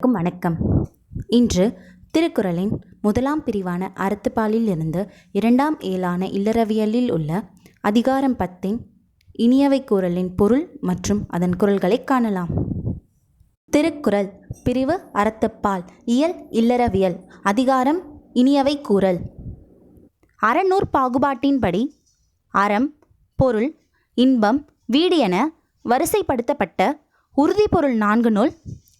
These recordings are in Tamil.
அனைவருக்கும் வணக்கம். இன்று திருக்குறளின் முதலாம் பிரிவான அறத்துப்பாலில் இருந்து இரண்டாம் ஏழான இல்லறவியலில் உள்ள அதிகாரம் பத்தின் இனியவை கூறலின் பொருள் மற்றும் அதன் குரல்களை காணலாம். திருக்குறள் பிரிவு அறத்துப்பால் இயல் இல்லறவியல் அதிகாரம் இனியவை கூறல். அறநூற் பாகுபாட்டின்படி அறம் பொருள் இன்பம் வீடு என வரிசைப்படுத்தப்பட்ட உறுதிப்பொருள் நான்கு நூல்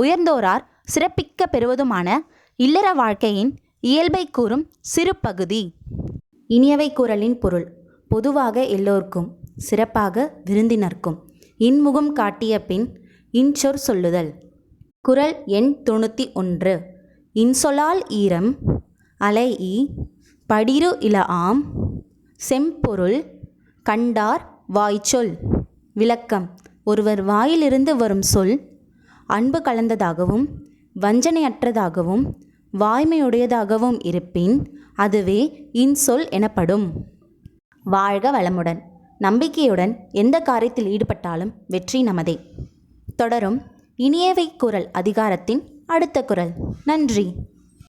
உயர்ந்தோரார் சிறப்பிக்க பெறுவதுமான இல்லற வாழ்க்கையின் இயல்பை கூறும் சிறு பகுதி இனியவை குரலின் பொருள் பொதுவாக எல்லோருக்கும் சிறப்பாக விருந்தினர்க்கும் இன்முகம் காட்டிய பின் இன்சொற் சொல்லுதல். குறள் எண் தொண்ணூற்றி ஒன்று. இன்சொலால் ஈரம் அலை ஈ படிரு இல ஆம் செம்பொருள் கண்டார் வாய்ச்சொல். விளக்கம் ஒருவர் வாயிலிருந்து வரும் சொல் அன்பு கலந்ததாகவும் வஞ்சனையற்றதாகவும் வாய்மையுடையதாகவும் இருப்பின் அதுவே இன்சொல் எனப்படும். வாழ்க வளமுடன். நம்பிக்கையுடன் எந்த காரியத்தில் ஈடுபட்டாலும் வெற்றி நமதே. தொடரும் இனியவை குரல் அதிகாரத்தின் அடுத்த குரல். நன்றி.